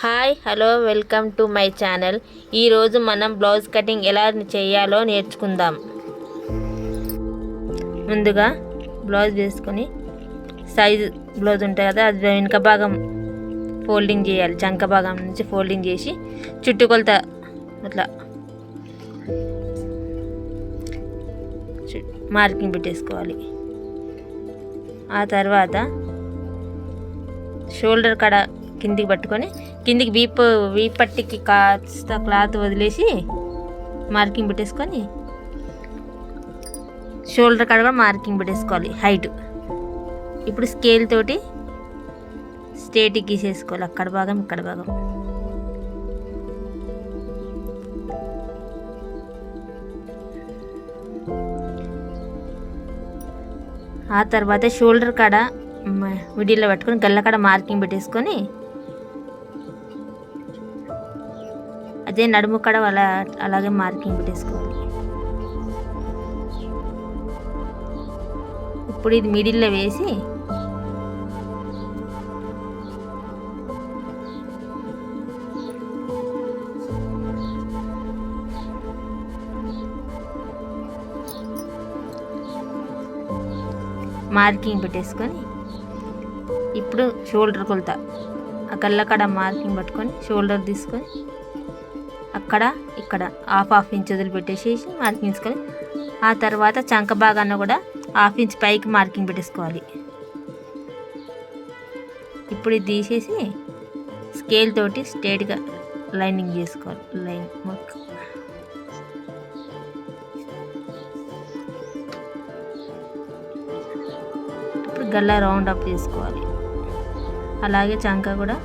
Hi hello welcome to my channel. ఈరోజు మనం blouse cutting ఎలా చేయాలో నేర్చుకుందాం. ముందుగా బ్లౌజ్ వేసుకొని సైజు బ్లౌజ్ ఉంటుంది కదా అది వెనుక భాగం ఫోల్డింగ్ చేయాలి. చంక భాగం నుంచి ఫోల్డింగ్ చేసి చుట్టుకొలత అట్లా మార్కింగ్ పెట్టేసుకోవాలి. ఆ తర్వాత షోల్డర్ కడ కిందికి పట్టుకొని కిందికి వీపు వీపట్టికి పట్టికి కాస్త క్లాత్ వదిలేసి మార్కింగ్ పెట్టేసుకొని షోల్డర్ కాడ కూడా మార్కింగ్ పెట్టేసుకోవాలి హైట్. ఇప్పుడు స్కేల్ తోటి స్ట్రేట్కి గీసేసుకోవాలి అక్కడ భాగం ఇక్కడ భాగం. ఆ తర్వాత షోల్డర్ కాడ మిడిల్లో పెట్టుకొని గల్ల కాడ మార్కింగ్ పెట్టేసుకొని అదే నడుము కాడ అలా అలాగే మార్కింగ్ పెట్టేసుకోవాలి. ఇప్పుడు ఇది మిడిల్లో వేసి మార్కింగ్ పెట్టేసుకొని ఇప్పుడు షోల్డర్ కొలత. ఆ కళ్ళకాడ మార్కింగ్ పట్టుకొని షోల్డర్ తీసుకొని అక్కడ ఇక్కడ హాఫ్ హాఫ్ ఇంచ్ వదిలిపెట్టేసేసి మార్కింగ్ తీసుకొని ఆ తర్వాత చంక భాగాన్ని కూడా హాఫ్ ఇంచ్ పైకి మార్కింగ్ పెట్టేసుకోవాలి. ఇప్పుడు ఇది తీసేసి స్కేల్ తోటి స్ట్రేట్గా లైనింగ్ చేసుకోవాలి. లైన్ ఇప్పుడు గల్ల రౌండ్ అప్ చేసుకోవాలి. అలాగే చంక కూడా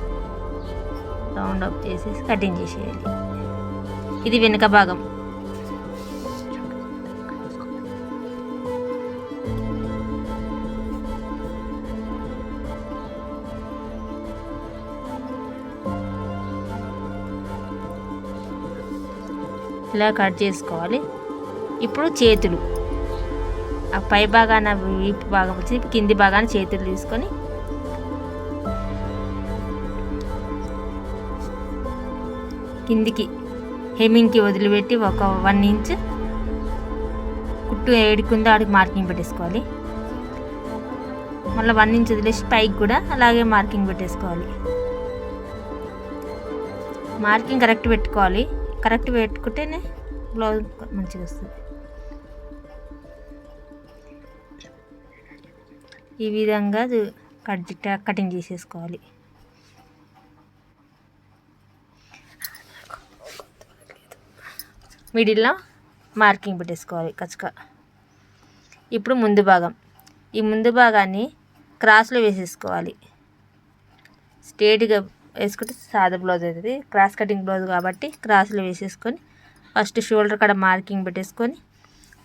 రౌండ్ అప్ చేసేసి కటింగ్ చేసేయాలి. ఇది వెనుక భాగం. ఇలా కట్ చేసుకోవాలి. ఇప్పుడు చేతులు. ఆ పై భాగాన వీపు భాగం వచ్చి కింది భాగాన్ని చేతులు తీసుకొని కిందికి హెమ్మింగ్కి వదిలిపెట్టి ఒక వన్ ఇంచ్ కుట్టు ఏడుకుందో ఆడికి మార్కింగ్ పెట్టేసుకోవాలి. మళ్ళీ వన్ ఇంచ్ వదిలేసి పైకి కూడా అలాగే మార్కింగ్ పెట్టేసుకోవాలి. మార్కింగ్ కరెక్ట్ పెట్టుకోవాలి. కరెక్ట్ పెట్టుకుంటేనే బ్లౌజ్ మంచిగా వస్తుంది. ఈ విధంగా కట్ కటింగ్ చేసేసుకోవాలి. మిడిల్లో మార్కింగ్ పెట్టేసుకోవాలి కచ్చక. ఇప్పుడు ముందు భాగం. ఈ ముందు భాగాన్ని క్రాస్లో వేసేసుకోవాలి. స్ట్రేట్గా వేసుకుంటే సాదా బ్లౌజ్ అవుతుంది. క్రాస్ కటింగ్ బ్లౌజ్ కాబట్టి క్రాస్లో వేసేసుకొని ఫస్ట్ షోల్డర్ కాడ మార్కింగ్ పెట్టేసుకొని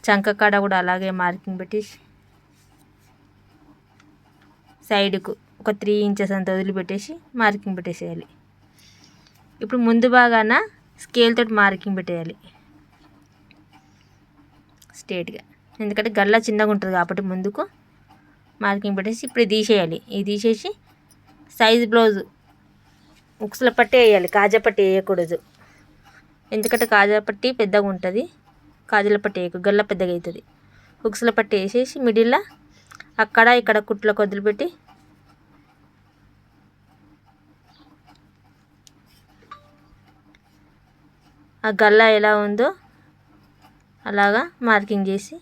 చంక కాడ కూడా అలాగే మార్కింగ్ పెట్టేసి సైడ్కు ఒక త్రీ ఇంచెస్ అంత వదిలిపెట్టేసి మార్కింగ్ పెట్టేసేయాలి. ఇప్పుడు ముందు భాగాన స్కేల్ తోటి మార్కింగ్ పెట్టేయాలి. స్ట్రేట్గా. ఎందుకంటే గల్ల చిన్నగా ఉంటుంది కాబట్టి ముందుకు మార్కింగ్ పెట్టేసి ఇప్పుడు తీసేయాలి. ఇది తీసేసి సైజ్ బ్లౌజ్ ఉక్సుల పట్టి వేయాలి. కాజా పట్టి వేయకూడదు. ఎందుకంటే కాజా పట్టి పెద్దగా ఉంటుంది. కాజల పట్టి వేయకు గల్ల పెద్దగా అవుతుంది ఉక్సుల పట్టి వేసేసి మిడిల్లో అక్కడ ఇక్కడ కుట్లకు వదిలిపెట్టి ఆ గల్ల ఎలా ఉందో అలాగా మార్కింగ్ చేసి.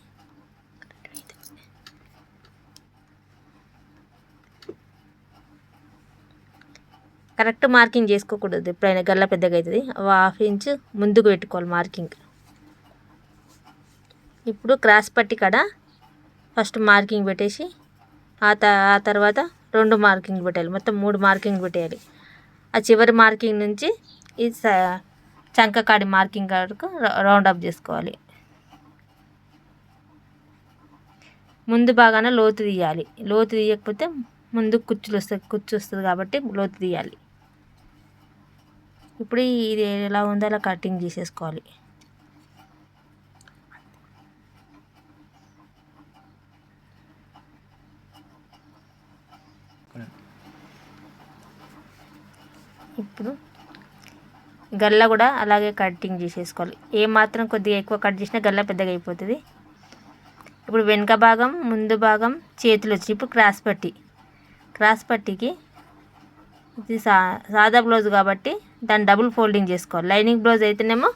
కరెక్ట్ మార్కింగ్ చేసుకోకూడదు ఎప్పుడైనా గల్ల పెద్దగా అవుతుంది. హాఫ్ ఇంచ్ ముందుకు పెట్టుకోవాలి మార్కింగ్. ఇప్పుడు క్రాస్ పట్టి కాడ ఫస్ట్ మార్కింగ్ పెట్టేసి ఆ త ఆ తర్వాత రెండు మార్కింగ్ పెట్టాలి. మొత్తం మూడు మార్కింగ్ పెట్టేయాలి. ఆ చివరి మార్కింగ్ నుంచి ఈ చంకకాడి చంక కాడి మార్కింగ్ వరకు రౌండ్ అప్ చేసుకోవాలి. ముందు బాగానే లోతు తీయాలి. లోతు తీయకపోతే ముందు కుచ్చులు వస్తాయి. కుచ్చు వస్తుంది కాబట్టి లోతు తీయాలి. ఇప్పుడు ఇది ఎలా ఉందో అలా కటింగ్ చేసేసుకోవాలి. ఇప్పుడు గల్ల కూడా అలాగే కటింగ్ చేసేసుకోవాలి. ఏ మాత్రం కొద్దిగా ఎక్కువ కట్ చేసినా గల్ల పెద్దగా అయిపోతుంది. ఇప్పుడు వెనుక భాగం ముందు భాగం చేతులు వచ్చి ఇప్పుడు క్రాస్ పట్టి. క్రాస్ పట్టికి ఇది సా సాదా బ్లౌజ్ కాబట్టి దాన్ని డబుల్ ఫోల్డింగ్ చేసుకోవాలి. లైనింగ్ బ్లౌజ్ అయితేనేమో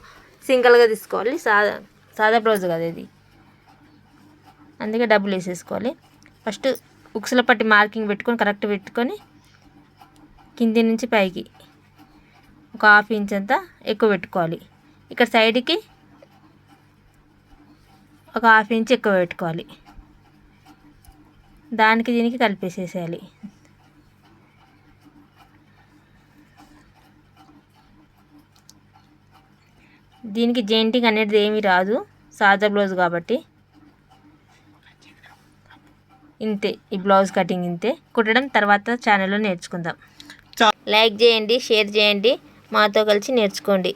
సింగిల్గా తీసుకోవాలి. సాదా సాదా బ్లౌజ్ కదా ఇది. అందుకే డబుల్ వేసేసుకోవాలి. ఫస్ట్ ఉక్సుల పట్టి మార్కింగ్ పెట్టుకొని కరెక్ట్ పెట్టుకొని కింది నుంచి పైకి ఒక హాఫ్ ఇంచ్ అంతా ఎక్కువ పెట్టుకోవాలి. ఇక్కడ సైడ్కి ఒక హాఫ్ ఇంచ్ ఎక్కువ పెట్టుకోవాలి. దానికి దీనికి కలిపేసేసేయాలి. దీనికి జెయింటింగ్ అనేది ఏమీ రాదు. సాదా బ్లౌజ్ కాబట్టి. ఇంతే ఈ బ్లౌజ్ కటింగ్ ఇంతే. కుట్టడం తర్వాత ఛానల్లో నేర్చుకుందాం. లైక్ చేయండి షేర్ చేయండి. మాతో కలిసి నేర్చుకోండి.